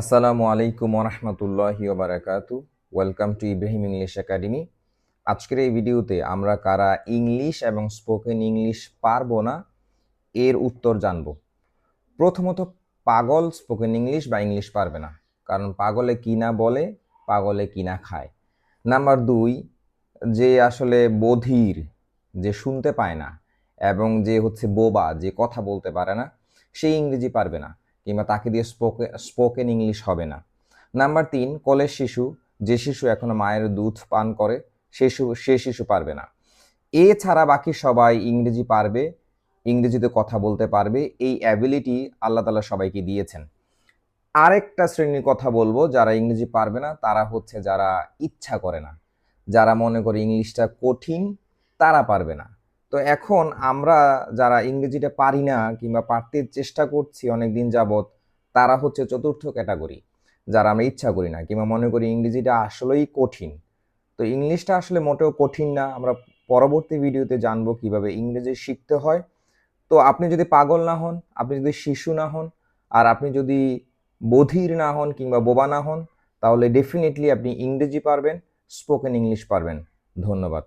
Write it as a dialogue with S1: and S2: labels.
S1: আসসালামু আলাইকুম রহমতুল্লাহি ওবারাকাতু। Welcome to Ibrahim English academy. আজকের এই ভিডিওতে আমরা কারা ইংলিশ এবং স্পোকেন ইংলিশ পারব না, এর উত্তর জানব। প্রথমত, পাগল স্পোকেন ইংলিশ বা ইংলিশ পারবে না, কারণ পাগলে কি না বলে, পাগলে কি না খায়। নাম্বার দুই, যে আসলে বধির, যে শুনতে পায় না এবং যে হচ্ছে বোবা, যে কথা বলতে পারে না, সে ইংরেজি পারবে না। কিংবা তাকে দিয়ে স্পোকেন স্পোকেন ইংলিশ হবে না। নাম্বার তিন, কলের শিশু, যে শিশু এখনও মায়ের দুধ পান করে, সে শিশু সে শিশু পারবে না। এছাড়া বাকি সবাই ইংরেজি পারবে, ইংরেজিতে কথা বলতে পারবে, এই অ্যাবিলিটি আল্লাহ তালা সবাইকে দিয়েছেন। আরেকটা শ্রেণির কথা বলব, যারা ইংরেজি পারবে না, তারা হচ্ছে যারা ইচ্ছা করে না। যারা মনে করে ইংলিশটা কঠিন, তারা পারবে না। তো এখন আমরা যারা ইংরেজিটা পারি না কিংবা পারতে চেষ্টা করছি অনেক দিন যাবৎ, তারা হচ্ছে চতুর্থ ক্যাটাগরি। যারা আমরা ইচ্ছা করি না কিংবা মনে করি ইংরেজিটা আসলেই কঠিন। তো ইংলিশটা আসলে মোটেও কঠিন না। আমরা পরবর্তী ভিডিওতে জানব কীভাবে ইংরেজি শিখতে হয়। তো আপনি যদি পাগল না হন, আপনি যদি শিশু না হন, আর আপনি যদি বধির না হন কিংবা বোবা না হন, তাহলে ডেফিনেটলি আপনি ইংরেজি পারবেন স্পোকেন ইংলিশ পারবেন। ধন্যবাদ।